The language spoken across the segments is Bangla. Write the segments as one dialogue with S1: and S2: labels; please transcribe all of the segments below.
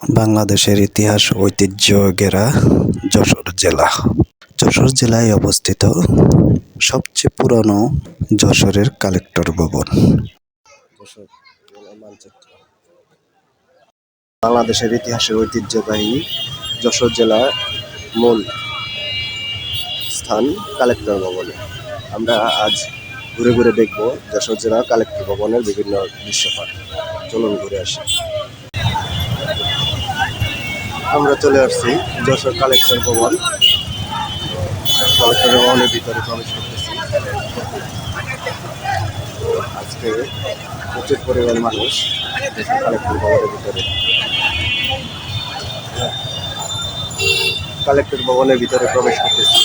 S1: বাংলাদেশের ইতিহাস ঐতিহ্য ঘেরা যশোর জেলা। যশোর জেলায় অবস্থিত সবচেয়ে পুরনো যশোরের কালেক্টর ভবন। বাংলাদেশের ইতিহাসের ঐতিহ্যবাহী যশোর জেলার মূল স্থান কালেক্টর ভবনে। আমরা আজ ঘুরে ঘুরে দেখব যশোর জেলা কালেক্টর ভবনের বিভিন্ন দৃশ্যপট। চলুন ঘুরে আসি। আমরা চলে আসছি যশোর কালেক্টর ভবন। কালেক্টর ভবনের ভিতরে প্রবেশ করতেছি। আজকে প্রচুর পরিমাণ মানুষ যশোর ভবনের ভিতরে। কালেক্টর ভবনের ভিতরে প্রবেশ করতেছি।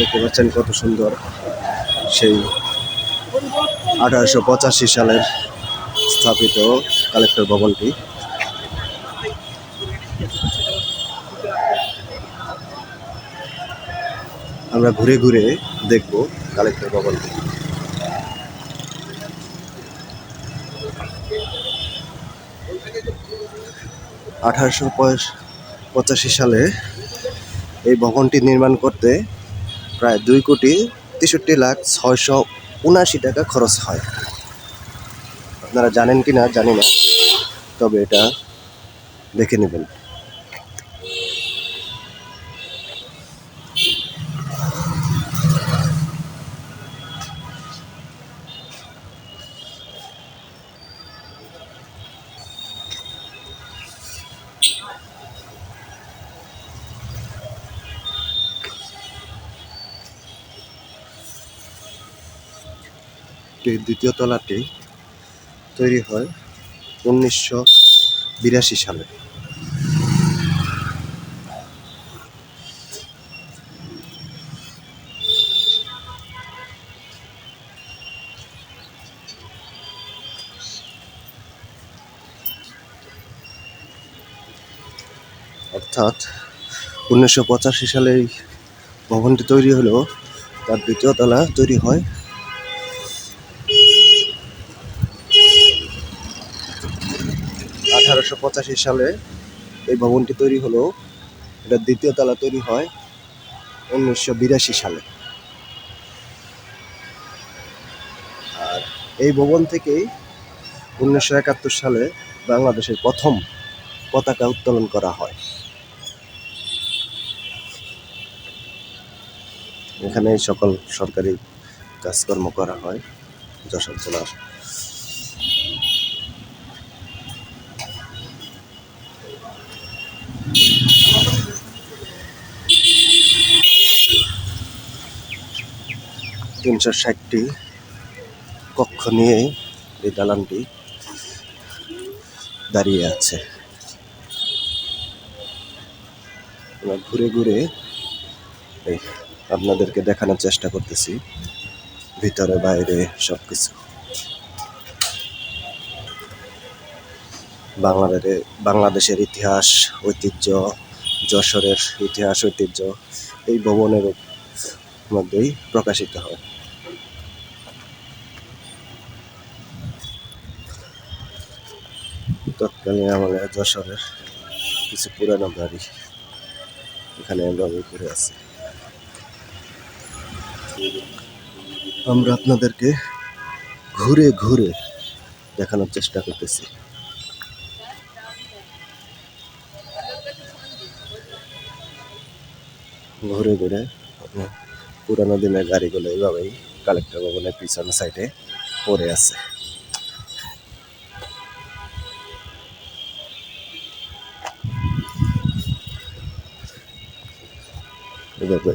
S1: দেখতে পাচ্ছেন কত সুন্দর সেই আঠারোশো পঁচাশি সালের স্থাপিত কালেক্টর ভবনটি। আমরা ঘুরে ঘুরে দেখব কালেক্টর ভবনটি। আঠারোশো পঁচাশি সালে এই ভবনটি নির্মাণ করতে প্রায় দুই কোটি তেষট্টি লাখ ছয়শো উনাশি টাকা খরচ হয়। আপনারা জানেন কি না জানি না, তবে এটা দেখে নেবেন। এই দ্বিতীয় তলাটি তৈরি হয় উনিশশো বিরাশি সালে। অর্থাৎ উনিশশো পঁচাশি সালে এই ভবনটি তৈরি হলেও তার দ্বিতীয় তলা তৈরি হয় আঠারোশো পঁচাশি সালে এই ভবনটি তৈরি হলো। এটা দ্বিতীয় তলা তৈরি হয় উনিশশো বিরাশি সালে। আর এই ভবন থেকেই উনিশশো একাত্তর সালে বাংলাদেশের প্রথম পতাকা উত্তোলন করা হয়। এখানে সকল সরকারি কাজকর্ম করা হয়, যশোর জেলার তিনশো ষাটটি কক্ষ নিয়ে এই দালানটি দাঁড়িয়ে আছে। ঘুরে ঘুরে এই আপনাদেরকে দেখানোর চেষ্টা করতেছি, ভিতরে, বাইরে সব কিছু বাংলাদেশে, বাংলাদেশের ইতিহাস, ঐতিহ্য, যশোরের ইতিহাস, ঐতিহ্য এই ভবনের মধ্যেই প্রকাশিত হয়। তৎকালীন আমলে যশোরের কিছু পুরানো বাড়ি এখানে রঙে করে আছে। আমরা আপনাদেরকে ঘুরে ঘুরে দেখানোর চেষ্টা করতেছি। ঘুরে ঘুরে পুরানো দিনের গাড়িগুলো এইভাবেই কালেক্টর ভবনের পিছনের সাইডে পড়ে আছে। এভাবে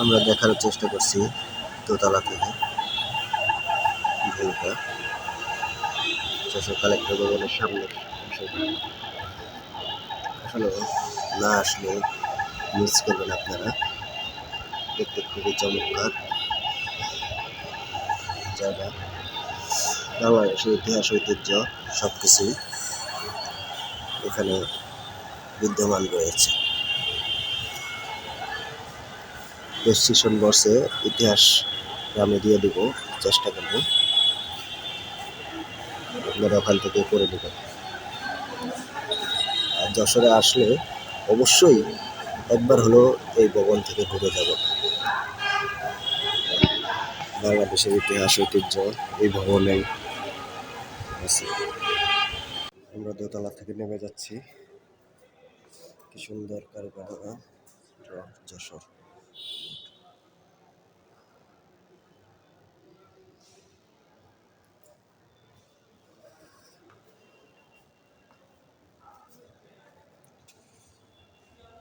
S1: আমরা দেখার চেষ্টা করছি দোতলা থেকে ভিউটা। কালেক্টর ভবনের সামনে। আসলে না আসলে মিস করবেন আপনারা। দেখতে খুবই চমৎকার। জায়গা। বাংলাদেশের ইতিহাস, ঐতিহ্য সব কিছুই এখানে বিদ্যমান রয়েছে। ডেসক্রিপশন বক্সে ইতিহাস আমি দিয়ে দিব, চেষ্টা করব। আপনারা ওখান থেকে করে দেবেন আর যশোরে আসলে অবশ্যই একবার হলো এই ভবন থেকে ঘুরে যাব। বাংলাদেশের ইতিহাস, ঐতিহ্য এই ভবনে আছে। আমরা দোতলা থেকে নেমে যাচ্ছি। কি সুন্দর কারুকারণা যশোর।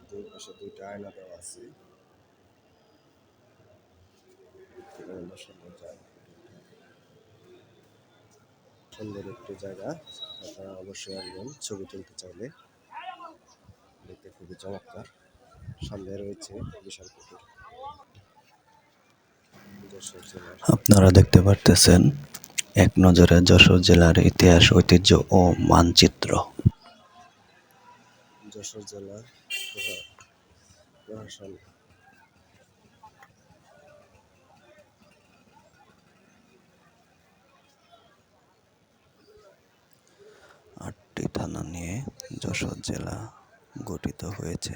S1: দুই পাশে দুইটা আয়না দেওয়া আছে। সুন্দর একটি জায়গা। আপনারা অবশ্যই আসবেন ছবি তুলতে চাইলে। দেখতে খুবই চমৎকার। সামনে রয়েছে বিশাল পুকুর
S2: আপনারা দেখতে পারতেছেন এক নজরে যশোর জেলার ইতিহাস ঐতিহ্য ও মানচিত্র।
S1: যশোর জেলার প্রশা- প্রশাসন
S2: থানা নিয়ে যশোর জেলা গঠিত হয়েছে।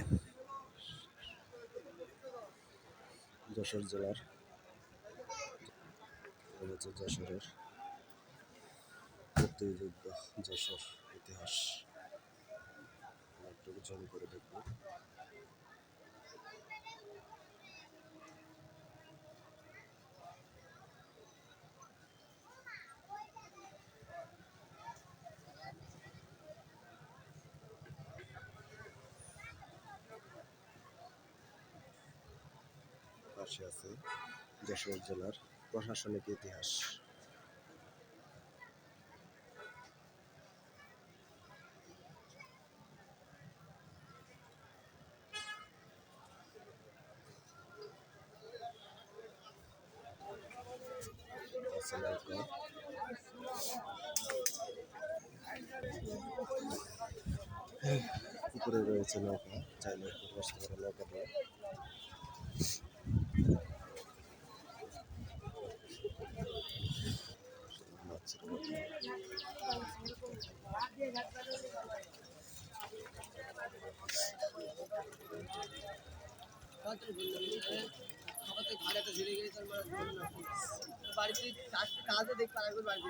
S1: যশোর জেলার যশোরের মুক্তিযুদ্ধ, যশোর ইতিহাস। একটু করে দেখব। পাশে আছে যশোর জেলার প্রশাসনিক ইতিহাস নৌকা। রয়েছে নৌকা চাইলে নৌকা দিয়ে।
S3: বাড়িতে কাজে দেখতে পারবে বাড়িতে